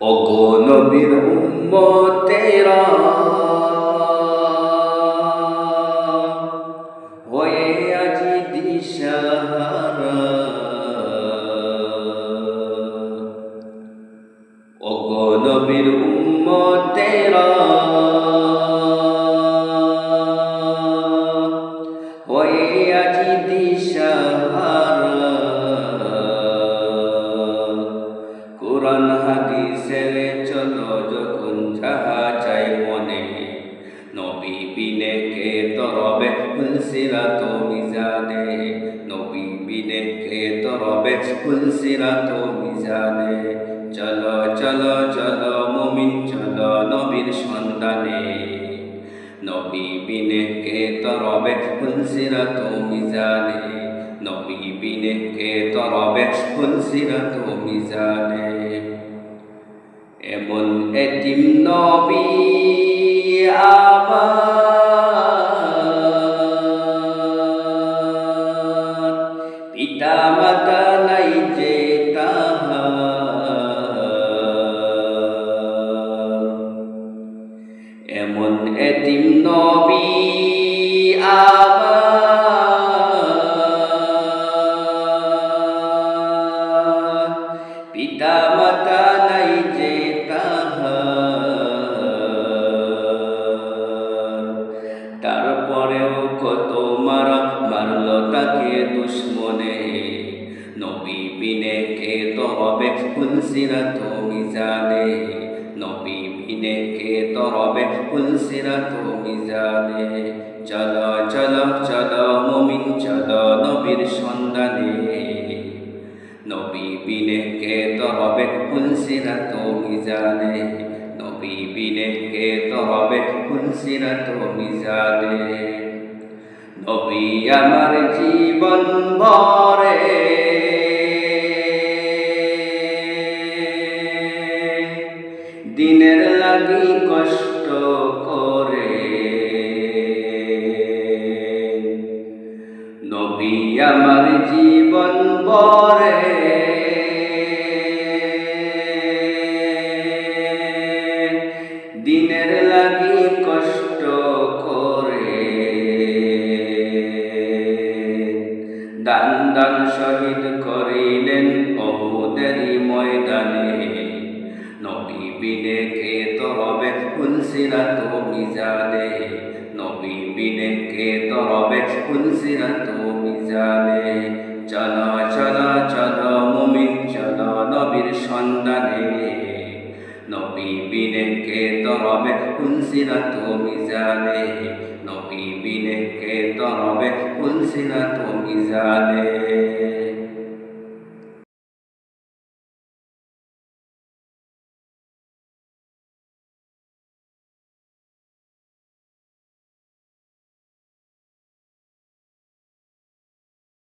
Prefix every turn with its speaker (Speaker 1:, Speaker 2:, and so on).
Speaker 1: ওগো নবীর উম্মতেরা হয়ে আজি দিশাহারা। ওগো নবীর যাহা চাই মনে। নবী বিনে কে তরবে? ফুলসিরা তো মিজানে নবী বিনে কে তরবে? ফুলসিরা তো মিজানে চলো চলো চলো মুমিন, চলো নবীর সন্ধানে। নবী বিনে কে তরবে? ফুলসিরা তো মিজানে নবী বিনে কে তরবে? ফুলসিরা তো মিজানে এমন এটিম নবী আবার। পিতা মাতা নাই যে এমন এতিম তাকে দুশ্মনে? নবী বিনে কে তো হবে ফুলসিরা তো মিজানে নবী বিনে কে তো হবে ফুলসিরা তো মিজানে চলো চলো চলো, মুমিন, চলো নবীর সন্ধানে। নবী বিনে কে তো হবে ফুলসিরা তো মিজানে নবী বিনে কে তো হবে ফুলসিরা তো মিজানে নবী আমার জীবন ভরে। দিনের লাগি কষ্ট করে। নবী আমার জীবন বরে শহীদ করিলেন অহুদেরই ময়দানে। নবী বিনে কে তো হবে ফুলসিরা তো মিজানে। নবী বিনে কে তো হবে ফুলসিরা তো মিজানে। চলো চলো চলো মুমিন, চলো নবীর সন্ধানে। নবী বিনে কে তো হবে ফুলসিরা তো মিজানে। নবী বিনে কে তো তো মিজানে